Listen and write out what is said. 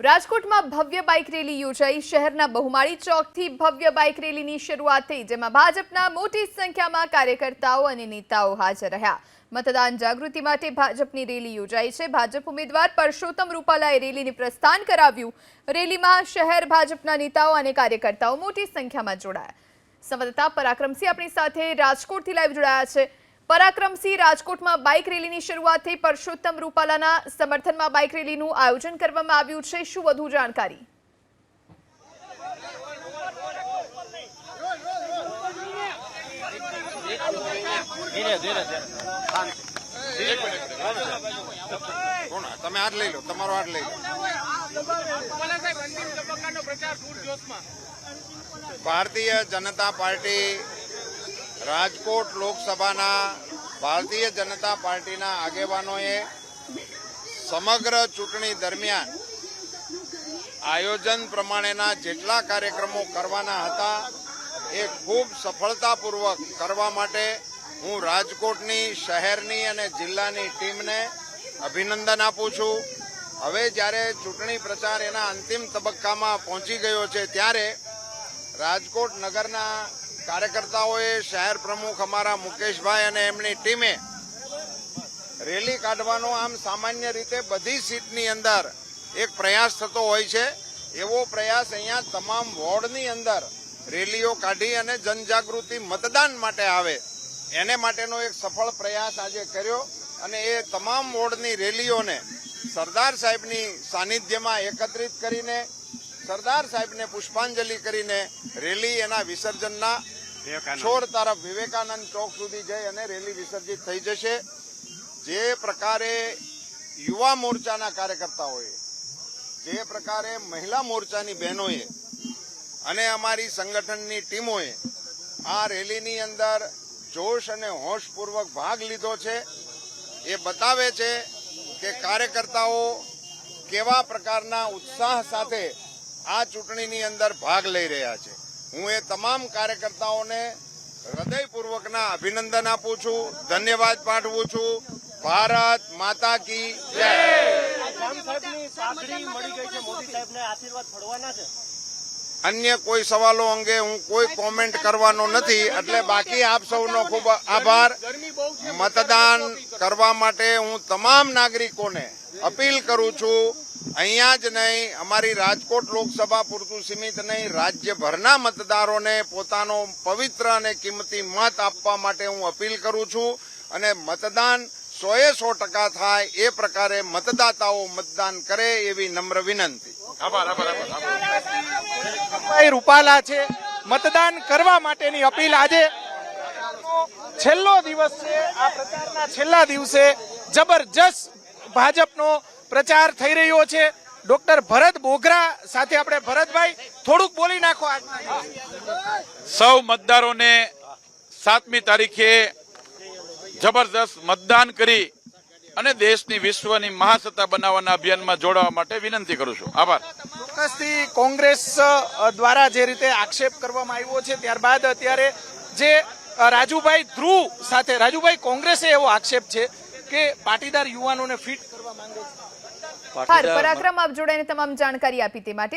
રાજકોટમાં ભવ્ય bike rally યોજાઈ. શહેરના બહુમાળી ચોકથી ભવ્ય બાઇક રેલીની શરૂઆત થઈ, જેમાં ભાજપના મોટી સંખ્યામાં કાર્યકર્તાઓ અને નેતાઓ હાજર રહ્યા. મતદાન જાગૃતિ માટે ભાજપની રેલી યોજાઈ છે. ભાજપ ઉમેદવાર પરસોત્તમ રૂપાલાએ રેલીને પ્રસ્થાન કરાવ્યું. રેલીમાં શહેર ભાજપના નેતાઓ અને કાર્યકર્તાઓ મોટી સંખ્યામાં જોડાયા. સંવાદદાતા પરાક્રમસિંહ આપણી સાથે રાજકોટથી લાઈવ જોડાયા છે. પરાક્રમસિંહ રાજકોટમાં બાઇક રેલીની શરૂઆત થઈ પરસોત્તમ રૂપાલાના સમર્થનમાં બાઇક રેલીનું આયોજન કરવામાં આવ્યું છે. શું વધુ જાણકારી? તમે હાથ તમારો હાથ લઈ લો. ભારતીય જનતા પાર્ટી રાજકોટ લોકસભાના ભારતીય જનતા પાર્ટીના આગેવાનોએ સમગ્ર ચૂંટણી દરમિયાન આયોજન પ્રમાણેના જેટલા કાર્યક્રમો કરવાના હતા, એ ખૂબ સફળતાપૂર્વક કરવા માટે હું રાજકોટની, શહેરની અને જિલ્લાની ટીમને અભિનંદન આપું છું. હવે જ્યારે ચૂંટણી પ્રચાર એના અંતિમ તબક્કામાં પહોંચી ગયો છે, ત્યારે રાજકોટ નગરના કાર્યકર્તાઓએ શહેર પ્રમુખ અમારા મુકેશભાઈ અને એમની ટીમે રેલી કાઢવાનો આમ સામાન્ય રીતે બધી સીટની અંદર એક પ્રયાસ થતો હોય છે. એવો પ્રયાસ અહીંયા તમામ વોર્ડની અંદર રેલીઓ કાઢી અને જનજાગૃતિ મતદાન માટે આવે. એને માટેનો એક સફળ પ્રયાસ આજે કર્યો અને એ તમામ વોર્ડની રેલીઓને સરદાર સાહેબની સાનિધ્યમાં એકત્રિત કરીને, સરદાર સાહેબને પુષ્પાંજલિ કરીને રેલી એના વિસર્જનના છોર તરફ વિવેકાનંદ ચોક સુધી જઈ અને રેલી વિસર્જિત થઈ જશે. જે પ્રકારે યુવા મોરચાના કાર્યકર્તાઓએ, જે પ્રકારે મહિલા મોરચાની બહેનોએ અને અમારી સંગઠનની ટીમોએ આ રેલીની અંદર જોશ અને હોશપૂર્વક ભાગ લીધો છે. એ બતાવે છે કે કાર્યકર્તાઓ કેવા પ્રકારના ઉત્સાહ સાથે આ ચૂંટણીની અંદર ભાગ લઈ રહ્યા છે. હું એ તમામ કાર્યકર્તાઓને હૃદયપૂર્વકના અભિનંદન આપું છું ધન્યવાદ પાઠવું છું. ભારત માતા કી જય. અન્ય કોઈ સવાલો અંગે હું કોઈ કોમેન્ટ કરવાનો નથી એટલે બાકી આપ સૌનો ખૂબ આભાર. મતદાન કરવા માટે હું તમામ નાગરિકોને અપીલ કરું છું, અહીંયા જ નહીં, અમારી રાજકોટ લોકસભા પૂરતું સીમિત નહીં, રાજ્યભરના મતદારોને પોતાનો પવિત્ર અને કિંમતી મત આપવા માટે હું અપીલ કરું છું અને મતદાન સોએ સો ટકા થાય એ પ્રકારે મતદાતાઓ મતદાન કરે એવી નમ્ર વિનંતી. રૂપાલા છે. મતદાન કરવા માટેની અપીલ આજે છેલ્લો દિવસ છે. આ પ્રચારના છેલ્લા દિવસે જબરજસ્ત ભાજપનો પ્રચાર થઈ રહ્યો છે. ડોક્ટર ભરત બોગરા સાથે આપણે ભરતભાઈ થોડુંક બોલી નાખો સૌ મતદારોને સાતમી તારીખે જબરદસ્ત મતદાન કરી અને દેશની વિશ્વની મહાસત્તા બનાવવાના અભિયાનમાં જોડાવા માટે વિનંતી કરું છું. આભાર. ચોક્કસથી કોંગ્રેસ દ્વારા જે રીતે આક્ષેપ કરવામાં આવ્યો છે ત્યારબાદ અત્યારે જે રાજુભાઈ ધ્રુવ સાથે રાજુભાઈ કોંગ્રેસે એવો આક્ષેપ છે કે પાટીદાર યુવાનોને ફિટ કરવા માંગે છે? પરાક્રમ આપ જોડાઈને તમામ જાણકારી આપી તે માટે